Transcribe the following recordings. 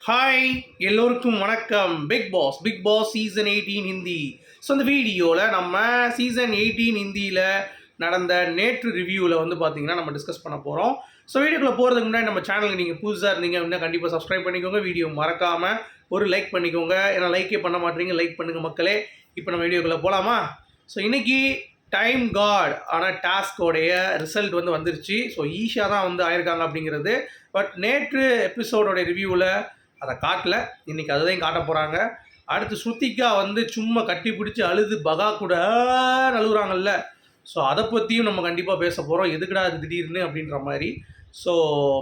Hi எல்லோருக்கும் வணக்கம். Bigg Boss Bigg Boss season eighteen Hindi. So அந்த வீடியோவில் நம்ம சீசன் எயிட்டீன் ஹிந்தியில் நடந்த நேற்று ரிவ்யூவில் வந்து பார்த்தீங்கன்னா நம்ம டிஸ்கஸ் பண்ண போகிறோம் ஸோ வீடியோக்குள்ளே போகிறதுக்கு முன்னாடி நம்ம சேனலுக்கு நீங்கள் புதுசாக இருந்தீங்க அப்படின்னா கண்டிப்பாக சப்ஸ்கிரைப் பண்ணிக்கோங்க. வீடியோ மறக்காமல் ஒரு லைக் பண்ணிக்கோங்க. ஏன்னா லைக்கே பண்ண மாட்டீங்க லைக் பண்ணுங்கள் மக்களே. இப்போ நம்ம வீடியோக்குள்ளே போகலாமா ஸோ இன்னைக்கு டைம் காட் ஆனால் டாஸ்கோடைய ரிசல்ட் வந்து வந்துருச்சு. ஸோ ஈஷா தான் வந்து ஆயிருக்காங்க அப்படிங்கிறது. பட் நேற்று எபிசோடோடைய ரிவ்யூவில் அதை காட்டல. இன்னைக்கு அதுதான் காட்ட போகிறாங்க அடுத்து ஸ்ருத்திகா வந்து சும்மா கட்டி பிடிச்சி அழுது பகா கூட அழுகுறாங்கல்ல ஸோ அதை பற்றியும் நம்ம கண்டிப்பாக பேச போகிறோம் எதுக்குடா அது திடீர்னு அப்படின்ற மாதிரி. ஸோ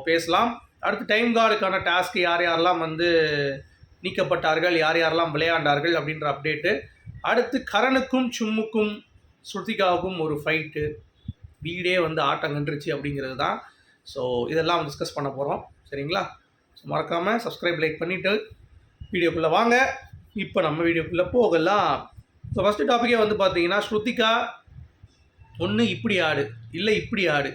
பேசலாம். அடுத்து டைம் கார்டுக்கான டாஸ்க் யார் யாரெல்லாம் வந்து நீக்கப்பட்டார்கள் யார் யாரெல்லாம் விளையாண்டார்கள் அப்படின்ற அப்டேட்டு அடுத்து கரனுக்கும் சும்முக்கும் ஸ்ருதிகாவுக்கும் ஒரு ஃபைட்டு வீடே வந்து ஆட்டம் கண்டுருச்சு அப்படிங்கிறது தான். ஸோ இதெல்லாம் டிஸ்கஸ் பண்ண போகிறோம் சரிங்களா? மறக்காமல் சப்ஸ்கிரைப் லைக் பண்ணிவிட்டு வீடியோக்குள்ளே வாங்க. இப்போ நம்ம வீடியோக்குள்ளே போகலாம். ஸோ ஃபஸ்ட்டு டாப்பிக்கே வந்து பார்த்தீங்கன்னா ஸ்ருதிகா ஒன்று இப்படி ஆடு இல்லை இப்படி ஆடு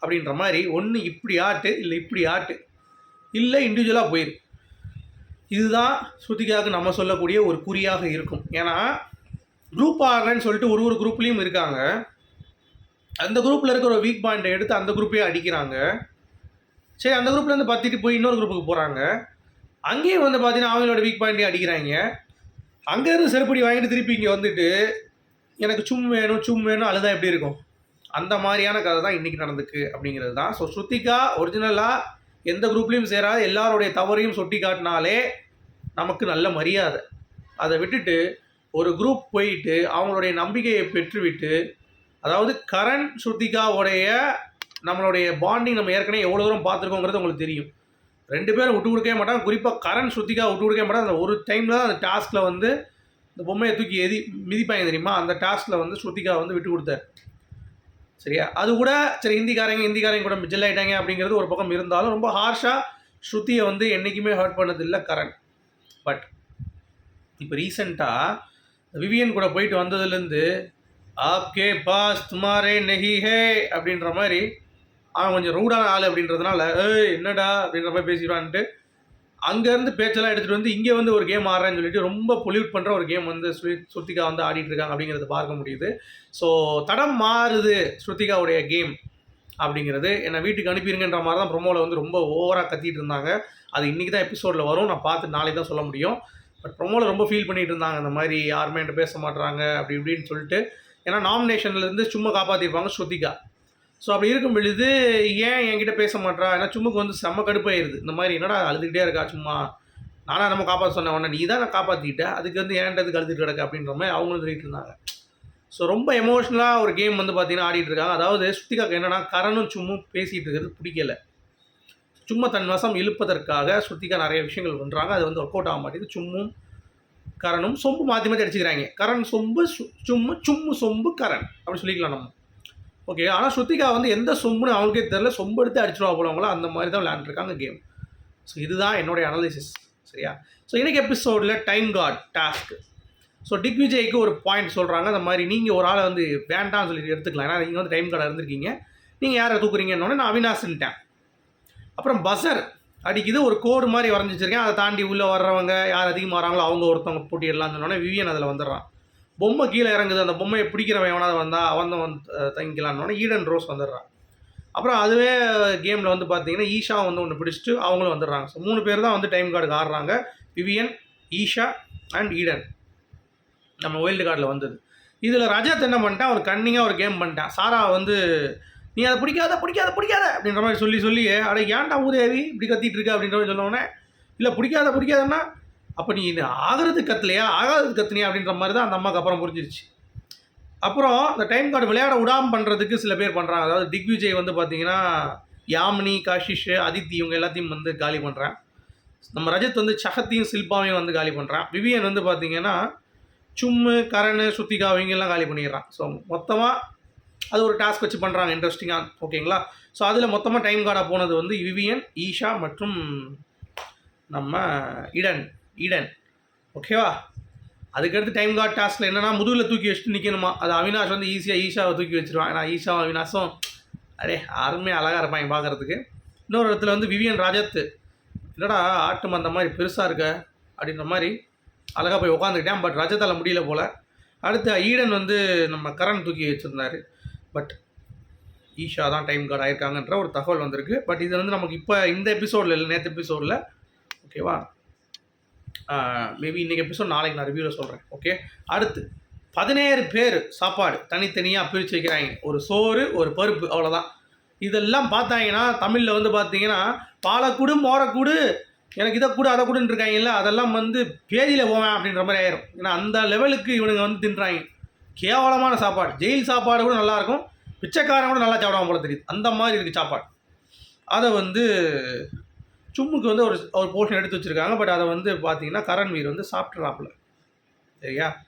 அப்படின்ற மாதிரி ஒன்று இப்படி ஆட்டு இல்லை இப்படி ஆட்டு இல்லை இண்டிவிஜுவலாக போயிரு. இதுதான் ஸ்ருதிகாவுக்கு நம்ம சொல்லக்கூடிய ஒரு குறியாக இருக்கும். ஏன்னா குரூப் ஆடுறேன்னு சொல்லிட்டு ஒரு ஒரு குரூப்லேயும் இருக்காங்க. அந்த குரூப்பில் இருக்கிற ஒரு வீக் பாயிண்ட்டை எடுத்து அந்த குரூப்பே அடிக்கிறாங்க. சரி அந்த குரூப்லேருந்து பத்திட்டு போய் இன்னொரு குரூப்புக்கு போகிறாங்க அங்கேயும் வந்து பார்த்தீங்கன்னா அவங்களோட வீக் பாயிண்ட்டையும் அடிக்கிறாங்க. அங்கேருந்து செருப்படி வாங்கிட்டு திருப்பி இங்கே வந்துட்டு எனக்கு சும் வேணும் சும் வேணும் அழுதா எப்படி இருக்கும்? அந்த மாதிரியான கதை தான் இன்றைக்கி நடந்துக்கு அப்படிங்கிறது தான். ஸோ ஸ்ருத்திகா ஒரிஜினலாக எந்த குரூப்லேயும் சேராத. எல்லாருடைய தவறையும் சுட்டி காட்டினாலே நமக்கு நல்ல மரியாதை. அதை விட்டுட்டு ஒரு குரூப் போயிட்டு அவங்களுடைய நம்பிக்கையை பெற்றுவிட்டு அதாவது கரண் ஸ்ருத்திகாவுடைய நம்மளுடைய பாண்டிங் நம்ம ஏற்கனவே எவ்வளோ தூரம் பார்த்துருக்கோங்கிறது உங்களுக்கு தெரியும். ரெண்டு பேரும் விட்டு கொடுக்கவே மாட்டாங்க. குறிப்பாக கரண் ஸ்ருத்திகா விட்டு கொடுக்கவே மாட்டாங்க. அந்த ஒரு டைமில் தான் அந்த டாஸ்கில் வந்து இந்த பொம்மையை தூக்கி எதி மிதிப்பாங்க தெரியுமா? அந்த டாஸ்கில் வந்து ஸ்ருத்திகா வந்து விட்டு கொடுத்தாரு. சரியா? அது கூட சரி ஹிந்திக்காரங்க ஹிந்திக்காரங்க கூட மிச்சல் ஆயிட்டாங்க அப்படிங்கிறது ஒரு பக்கம் இருந்தாலும் ரொம்ப ஹார்ஷாக ஸ்ருதியை வந்து என்றைக்குமே ஹர்ட் பண்ணதில்லை கரண் பட் இப்போ ரீசெண்டாக விவியன் கூட போயிட்டு வந்ததுலேருந்து ஆப்கே பாஸ் துமாரே நெஹி ஹே அப்படின்ற மாதிரி அவன் கொஞ்சம் ரூடான ஆள் அப்படின்றதுனால ஏய் என்னடா? அப்படின்ற மாதிரி பேசிடுவான்ட்டு அங்கேருந்து பேச்செல்லாம் எடுத்துகிட்டு வந்து இங்கே வந்து ஒரு கேம் ஆடுறேன்னு சொல்லிட்டு ரொம்ப பொல்யூட் பண்ணுற ஒரு கேம் வந்து ஸ்ருத்திகா வந்து ஆடிட்டு இருக்காங்க அப்படிங்கிறத பார்க்க முடியுது. ஸோ தடம் மாறுது ஸ்ருத்திகாவுடைய கேம் அப்படிங்கிறது. என்னை வீட்டுக்கு அனுப்பிடுங்கன்ற மாதிரி தான் ப்ரொமோவில் வந்து ரொம்ப ஓவராக கத்திட்டு இருந்தாங்க. அது இன்றைக்கி தான் எபிசோடில் வரும். நான் பார்த்து நாளைக்கு தான் சொல்ல முடியும். பட் ப்ரொமோவில் ரொம்ப ஃபீல் பண்ணிகிட்டு இருந்தாங்க. இந்த மாதிரி யாருமே என்கிட்ட பேச மாட்டுறாங்க அப்படி இப்படின்னு சொல்லிட்டு ஏன்னா நாமினேஷன்லேருந்து சும்மா காப்பாற்றிருப்பாங்க ஸ்ருதிகா. ஸோ அப்படி இருக்கும் பொழுது ஏன் என்கிட்ட பேச மாட்டா ஏன்னா சும்முக்கு வந்து செம்ம கடுப்பாயிருது. இந்த மாதிரி என்னடா அழுதுகிட்டே இருக்கா சும்மா? நானாக நம்ம காப்பாற்ற சொன்ன உடனே நீ தான் நான் காப்பாற்றிட்டேன் அதுக்கு வந்து ஏன்டதுக்கு அழுதுட்டு கிடக்கு? அப்படின்ற மாதிரி அவங்களும் சொல்லிட்டு இருந்தாங்க. ஸோ ரொம்ப எமோஷ்னலாக ஒரு கேம் வந்து பார்த்தீங்கன்னா ஆடிட்டு இருக்காங்க. அதாவது ஸ்ருத்திகாக்கு என்னென்னா கரணும் சும்மும் பேசிகிட்டு இருக்கிறது பிடிக்கல. சும்மா தன் வசம் இழுப்பதற்காக ஸ்ருத்திகா நிறைய விஷயங்கள் பண்ணுறாங்க அது வந்து ஒர்க் அவுட் ஆக மாட்டேங்குது. சும்மும் கரணும் சொம்பு மாற்றி மாற்றி அடிச்சுக்கிறாங்க. கரண் சொம்பு சு- சும்மு சும்மு சொம்பு கரண் அப்படி சொல்லிக்கலாம் நம்ம. ஓகே ஆனால் ஸ்ருத்திகா வந்து எந்த சொம்புன்னு அவங்களுக்கே தெரியல. சொம்பு எடுத்து அடிச்சிருவா போலவங்களோ அந்த மாதிரி தான் விளையாண்டுருக்காங்க கேம் ஸோ இதுதான் என்னுடைய அனாலிசிஸ் சரியா? ஸோ இன்னைக்கு எபிசோடில் டைம் காட் டாஸ்க் ஸோ டிக் விஜய்க்கு ஒரு பாயிண்ட் சொல்கிறாங்க அந்த மாதிரி நீங்கள் ஒரு ஆளை வந்து வேண்டாம்னு சொல்லி எடுத்துக்கலாம். ஏன்னா நீங்கள் வந்து டைம் கார்டு இருந்திருக்கீங்க. நீங்கள் யாரை தூக்குறீங்கன்னு நான் அவினாஷ்ன்ட்டேன் அப்புறம் பஸர் அடிக்குது. ஒரு கோடு மாதிரி வரைஞ்சி அதை தாண்டி உள்ளே வர்றவங்க யார் அதிகமாக வராங்களோ அவங்க ஒருத்தவங்க போட்டியிடலாம்னு சொன்னோன்னே விவியன் அதில் வந்துடுறான். பொம்மை கீழே இறங்குது அந்த பொம்மையை பிடிக்கிறவன் எவனாவது வந்தால் அவன் வந்து தங்கிக்கலான்னு ஈடன் ரோஸ் வந்துடுறான். அப்புறம் அதுவே கேமில் வந்து பார்த்தீங்கன்னா ஈஷா வந்து ஒன்று பிடிச்சிட்டு அவங்களும் வந்துடுறாங்க. ஸோ மூணு பேர் தான் வந்து டைம் கார்டுக்கு ஆடுறாங்க. விவியன் ஈஷா அண்ட் ஈடன் நம்ம ஒயில்டு கார்டில் வந்தது. இதில் ரஜத் என்ன பண்ணிட்டான்? ஒரு கன்னிங்காக ஒரு கேம் பண்ணிட்டான். சாரா வந்து நீ அதை பிடிக்காத பிடிக்காத பிடிக்காத அப்படின்ற மாதிரி சொல்லி சொல்லி அட ஏன்டா ஊதேவி இப்படி கத்திட்டு இருக்க? அப்படின்ற மாதிரி சொன்னோடனே இல்லை பிடிக்காத பிடிக்காதன்னா அப்போ நீ இது ஆகிறது கத்துலையா? ஆகாதது கத்துனியா? அப்படின்ற மாதிரி தான் அந்த அம்மாவுக்கு அப்புறம் புரிஞ்சிருச்சு. அப்புறம் இந்த டைம் கார்டு விளையாட விடாமல் பண்ணுறதுக்கு சில பேர் பண்ணுறாங்க அதாவது திக்விஜய் வந்து பார்த்தீங்கன்னா யாமினி காஷிஷ் அதித்தி இவங்க எல்லாத்தையும் வந்து காலி பண்ணுறான் நம்ம ரஜத் வந்து சகத்தையும் சில்பாவையும் வந்து காலி பண்ணுறான் விவியன் வந்து பார்த்தீங்கன்னா சும்மு கரண் சுத்திகா இவங்கெல்லாம் காலி பண்ணிடுறான். ஸோ மொத்தமாக அது ஒரு டாஸ்க் வச்சு பண்ணுறாங்க இன்ட்ரெஸ்டிங்காக ஓகேங்களா? ஸோ அதில் மொத்தமாக டைம் கார்டாக போனது வந்து விவியன் ஈஷா மற்றும் நம்ம இடன். ஈடன். ஓகேவா அதுக்கடுத்து டைம் கார்டு டாஸ்கில் என்னென்னா முதுகில் தூக்கி வச்சுட்டு நிற்கணுமா அது அவினாஷ் வந்து ஈஸியாக ஈஷாவை தூக்கி வச்சுருவான். ஏன்னா ஈஷாவும் அவினாஷும் அடே யாருமே அழகாக இருப்பாங்க பார்க்குறதுக்கு இன்னொரு இடத்துல வந்து விவியன் ராஜத் என்னடா ஆட்டம் அந்த மாதிரி பெருசாக இருக்க? அப்படின்ற மாதிரி அழகாக போய் உட்காந்துக்கிட்டேன் பட் ரஜத்தால் முடியல போல். அடுத்து ஈடன் வந்து நம்ம கரண் தூக்கி வச்சுருந்தார். பட் ஈஷா தான் டைம் கார்டு ஆயிருக்காங்கன்ற ஒரு தகவல் வந்திருக்கு. பட் இது வந்து நமக்கு இப்போ இந்த எபிசோடில் இல்லை நேற்று எபிசோடில் ஓகேவா மேபி இன்றைக்கி எபிசோட் நாளைக்கு நான் ரிவ்யூவில் சொல்கிறேன் ஓகே அடுத்து பதினேழு பேர் சாப்பாடு தனித்தனியாக பிரித்து வைக்கிறாங்க. ஒரு சோறு ஒரு பருப்பு அவ்வளோதான் இதெல்லாம் பார்த்தாங்கன்னா தமிழில் வந்து பார்த்தீங்கன்னா பாலக்கூடு மோரக்கூடு எனக்கு இதை கூட அதை கூடன்னு இருக்காங்கல்ல அதெல்லாம் வந்து பேதியில் போவேன் அப்படின்ற மாதிரி ஆயிரும். ஏன்னா அந்த லெவலுக்கு இவனுங்க வந்து தின்றாங்க. கேவலமான சாப்பாடு. ஜெயில் சாப்பாடு கூட நல்லாயிருக்கும். பிச்சைக்காரன் கூட நல்லா சாப்பிடுவான் போல தெரியுது. அந்த மாதிரி இருக்குது சாப்பாடு. அதை வந்து சும்முக்கு வந்து ஒரு ஒரு போர்ஷன் எடுத்து வச்சுருக்காங்க. பட் அதை வந்து பார்த்தீங்கன்னா கரண்வீர் வந்து சாப்பிட்றாப்புல சரியா?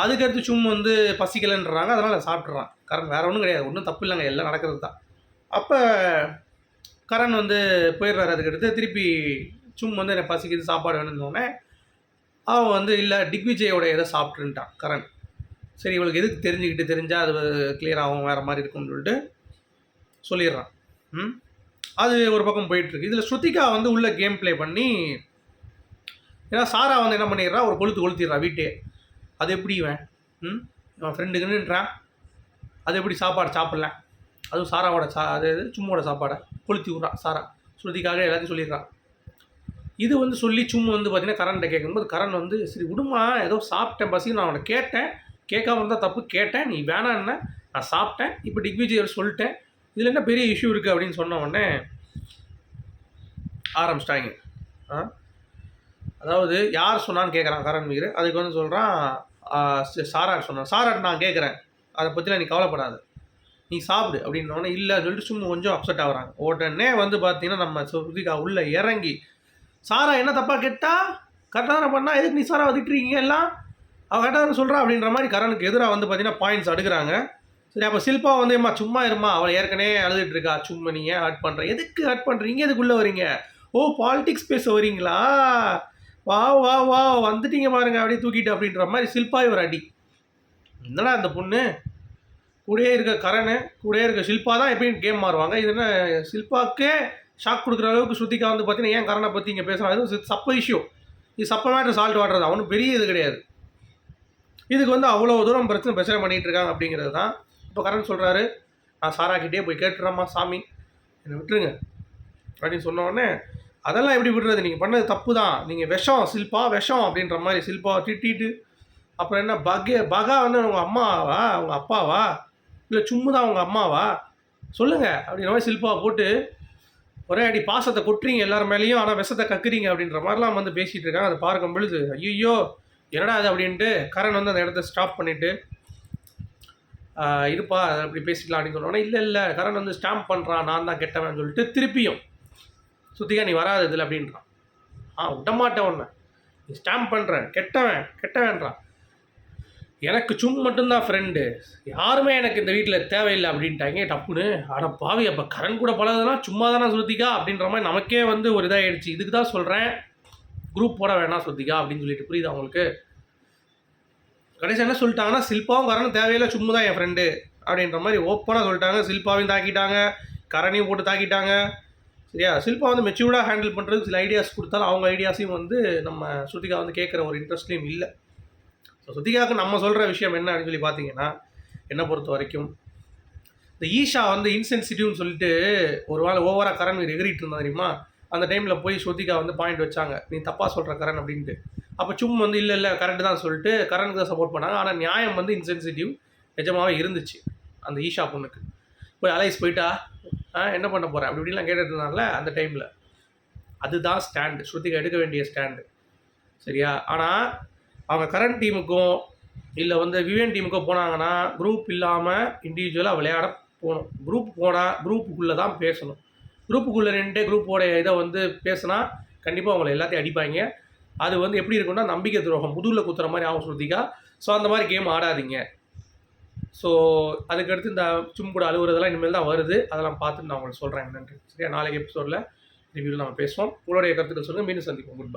அதுக்கடுத்து சும் வந்து பசிக்கலைன்றாங்க. அதனால் சாப்பிட்றான் கரண் வேறு ஒன்றும் கிடையாது. ஒன்றும் தப்பு இல்லைங்க. எல்லாம் நடக்கிறது தான். அப்போ கரண் வந்து போயிடுறாரு அதுக்கடுத்து. திருப்பி சும் வந்து எனக்கு பசிக்குது சாப்பாடு வேணும்னோடனே அவன் வந்து இல்லை டிக்விஜயோட எதை சாப்பிட்ருன்ட்டான் கரண். சரி இவளுக்கு எதுக்கு தெரிஞ்சுக்கிட்டு தெரிஞ்சால் அது கிளியர் ஆகும் வேறு மாதிரி இருக்கும்னு சொல்லிட்டு சொல்லிடுறான். ம்? அது ஒரு பக்கம் போயிட்டுருக்கு. இதில் ஸ்ருதிகா வந்து உள்ள கேம் ப்ளே பண்ணி ஏன்னா சாரா வந்து என்ன பண்ணிடுறா? ஒரு கொளுத்து கொளுத்திடுறா வீட்டே. அது எப்படி இவன்? ம்? அவன் ஃப்ரெண்டுக்குன்னுன்றான் அது எப்படி சாப்பாடு சாப்பிட்லாம் அதுவும் சாராவோட சா அது இது சும்மாவோட சாப்பாடை கொளுத்தி விட்றான் சாரா. ஸ்ருதிக்காக எல்லாத்தையும் சொல்லிடுறான் இது வந்து சொல்லி சும்மா வந்து பார்த்தீங்கன்னா கரண்ட்டை கேட்கும்போது கரண் வந்து சரி விடுமா ஏதோ சாப்பிட்டேன் பசி நான் அவனை கேட்டேன். கேட்காம இருந்தால் தப்பு கேட்டேன். நீ வேணான்னு நான் சாப்பிட்டேன். இப்போ டிக்விஜயர் சொல்லிட்டேன். இதில் என்ன பெரிய இஷ்யூ இருக்குது அப்படின்னு சொன்ன உடனே ஆரம்பிச்சிட்டாங்க. ஆ? அதாவது யார் சொன்னான்னு கேட்குறான் கரண் மீர் அதுக்கு வந்து சொல்கிறான் சாராட் சொன்னான். சாராட் நான் கேட்குறேன் அதை பற்றிலாம் நீ கவலைப்படாது. நீ சாப்பிடு அப்படின்னோடனே இல்லை சொல்லிட்டு சும்மா கொஞ்சம் அப்செட் ஆகுறாங்க. உடனே வந்து பார்த்தீங்கன்னா நம்ம சுருதிகா உள்ளே இறங்கி சாரா என்ன தப்பாக கேட்டால் கரெக்டாக பண்ணால் எதுக்கு நீ சாரா இருக்கீங்க எல்லாம்? அவள் கரெக்டாக சொல்கிறா அப்படின்ற மாதிரி கரனுக்கு எதிராக வந்து பார்த்தீங்கன்னா பாயிண்ட்ஸ் அடுக்குறாங்க. சரி அப்போ சில்பா வந்து ஏம்மா சும்மா இருமா அவள் ஏற்கனவே அழுதுட்டு இருக்கா சும்மா நீங்கள் ஹர்ட் பண்ணுறேன் எதுக்கு ஹர்ட் பண்ணுறீங்க எதுக்குள்ளே வரீங்க ஓ பாலிடிக்ஸ் பேச வரீங்களா வா வா வா வந்துட்டீங்க பாருங்க அப்படியே தூக்கிட்டு அப்படின்ற மாதிரி சில்பா ஒரு அடி. என்னடா அந்த பொண்ணு? கூடயே இருக்க கரண் கூடயே இருக்க ஷில்பா தான் எப்பயும் கேம் மாறுவாங்க. இது என்ன ஷில்பாக்கே ஷாக் கொடுக்குற அளவுக்கு ஸ்ருதிகா வந்து பார்த்தீங்கன்னா ஏன் கரணை பற்றி இங்கே பேசுகிறாங்க அது சப்ப இஷ்யூ இது சப்ப மேட்ரு சால்ட் வாட்டர் தான். அவனும் பெரிய இது கிடையாது. இதுக்கு வந்து அவ்வளோ தூரம் பிரச்சனை பிரச்சனை பண்ணிகிட்டு இருக்காங்க அப்படிங்கிறது தான் இப்போ கரண் சொல்கிறாரு நான் சாராக்கிட்டே போய் கேட்டுறேம்மா சாமி. என்னை விட்டுருங்க. அப்படின்னு சொன்ன உடனே அதெல்லாம் எப்படி விடுறது? நீங்கள் பண்ணது தப்பு தான் நீங்கள் விஷம் சில்பா விஷம் அப்படின்ற மாதிரி சில்பா திட்டிட்டு அப்புறம் என்ன பகே பகா வந்து உங்கள் அம்மாவா? உங்கள் அப்பாவா? இல்லை சும்மு தான் உங்கள் அம்மாவா? சொல்லுங்கள் அப்படின்ற மாதிரி சில்பா போட்டு ஒரே அடி பாசத்தை கொட்டுறீங்க எல்லார் மேலேயும் ஆனால் விஷத்தை கக்குறீங்க அப்படின்ற மாதிரிலாம் வந்து பேசிகிட்டு இருக்காங்க. அதை பார்க்கும் பொழுது ஐயோ என்னடா அது அப்படின்ட்டு கரண் வந்து அந்த இடத்த ஸ்டாப் பண்ணிவிட்டு இருப்பா அப்படி பேசிக்கலாம் அப்படின்னு சொன்னோன்னே இல்லை இல்லை கரண் வந்து ஸ்டாம்ப் பண்ணுறான் நான் தான் கெட்டவன் சொல்லிட்டு திருப்பியும் சுத்திகா நீ வராது இதில் அப்படின்றான். ஆ விடமாட்டேன் உன்னை. நீ ஸ்டாம்ப் பண்ணுறேன் கெட்டவன் கெட்டவன்றான். எனக்கு சும் மட்டும்தான் ஃப்ரெண்டு யாருமே எனக்கு இந்த வீட்டில் தேவையில்லை அப்படின்ட்டாங்க. டப்புன்னு அட பாவி அப்போ கரண் கூட பழகுதுன்னா சும்மா தானே ஸ்ருதிகா அப்படின்ற மாதிரி நமக்கே வந்து ஒரு இதாகிடுச்சு இதுக்கு தான் சொல்கிறேன் குரூப் போட வேணாம் ஸ்ருதிகா அப்படின்னு சொல்லிட்டு புரியுதா அவங்களுக்கு கடைசி என்ன சொல்லிட்டாங்கன்னா சில்பாவும் கரணும் தேவையில்லை சும்மா தான் என் ஃப்ரெண்டு அப்படின்ற மாதிரி ஓப்பனாக சொல்லிட்டாங்க. சில்பாவையும் தாக்கிட்டாங்க. கரணியும் போட்டு தாக்கிட்டாங்க. சரியா? சில்பா வந்து மெச்சூர்டாக ஹேண்டில் பண்ணுறதுக்கு சில ஐடியாஸ் கொடுத்தாலும் அவங்க ஐடியாஸையும் வந்து நம்ம ஸ்ருதிகா வந்து கேட்குற ஒரு இன்ட்ரெஸ்ட்லேயும் இல்லை. ஸோ ஸ்ருதிகாவுக்கு நம்ம சொல்கிற விஷயம் என்ன அப்படின்னு சொல்லி பார்த்தீங்கன்னா என்னை பொறுத்த வரைக்கும் இந்த ஈஷா வந்து இன்சென்சிட்டிவ்னு சொல்லிட்டு ஒரு வேளை ஓவராக கரண் எகிரிட்டு இருந்தா தெரியுமா? அந்த டைமில் போய் ஸ்ருதிகா வந்து பாயிண்ட் வச்சாங்க. நீ தப்பாக சொல்கிற கரண் அப்படின்ட்டு. அப்போ சும் வந்து இல்லை இல்லை கரெக்டு தான் சொல்லிட்டு கரனுக்கு தான் சப்போர்ட் பண்ணாங்க. ஆனால் நியாயம் வந்து இன்சென்சிட்டிவ் நிஜமாகவே இருந்துச்சு அந்த ஈஷா பொண்ணுக்கு. போய் அலைஸ் போயிட்டா ஆ என்ன பண்ண போகிறேன் அப்படி இப்படிலாம் கேட்டுட்டு இருந்தாங்கல்ல அந்த டைமில் அதுதான் ஸ்டாண்டு ஸ்ருதிகா எடுக்க வேண்டிய ஸ்டாண்டு சரியா? ஆனால் அவங்க கரண்ட் டீமுக்கும் இல்லை வந்து விவேன் டீமுக்கும் போனாங்கன்னா குரூப் இல்லாமல் இண்டிவிஜுவலாக விளையாட போகணும் குரூப் போனால் குரூப்புக்குள்ளே தான் பேசணும். குரூப்புக்குள்ளே ரெண்டு குரூப்போட இதை வந்து பேசினா கண்டிப்பாக அவங்களை எல்லாத்தையும் அடிப்பாங்க. அது வந்து எப்படி இருக்கும்னா நம்பிக்கை துரோகம் முதுகில் குத்துற மாதிரி ஆகும் ஸ்ருதிகா. ஸோ அந்த மாதிரி கேம் ஆடாதீங்க. ஸோ அதுக்கடுத்து இந்த சும் கூட அழுகுறதெல்லாம் இனிமேல் தான் வருது. அதெல்லாம் பார்த்துட்டு நான் உங்களுக்கு சொல்கிறேன் என்னன்ட்டு. சரியா? நாளைக்கு எபிசோடில் ரிவ்யூவில் நம்ம பேசுவோம். உங்களுடைய கருத்துக்கள் சொல்லுங்கள் மீண்டும் சந்திப்போம். Good bye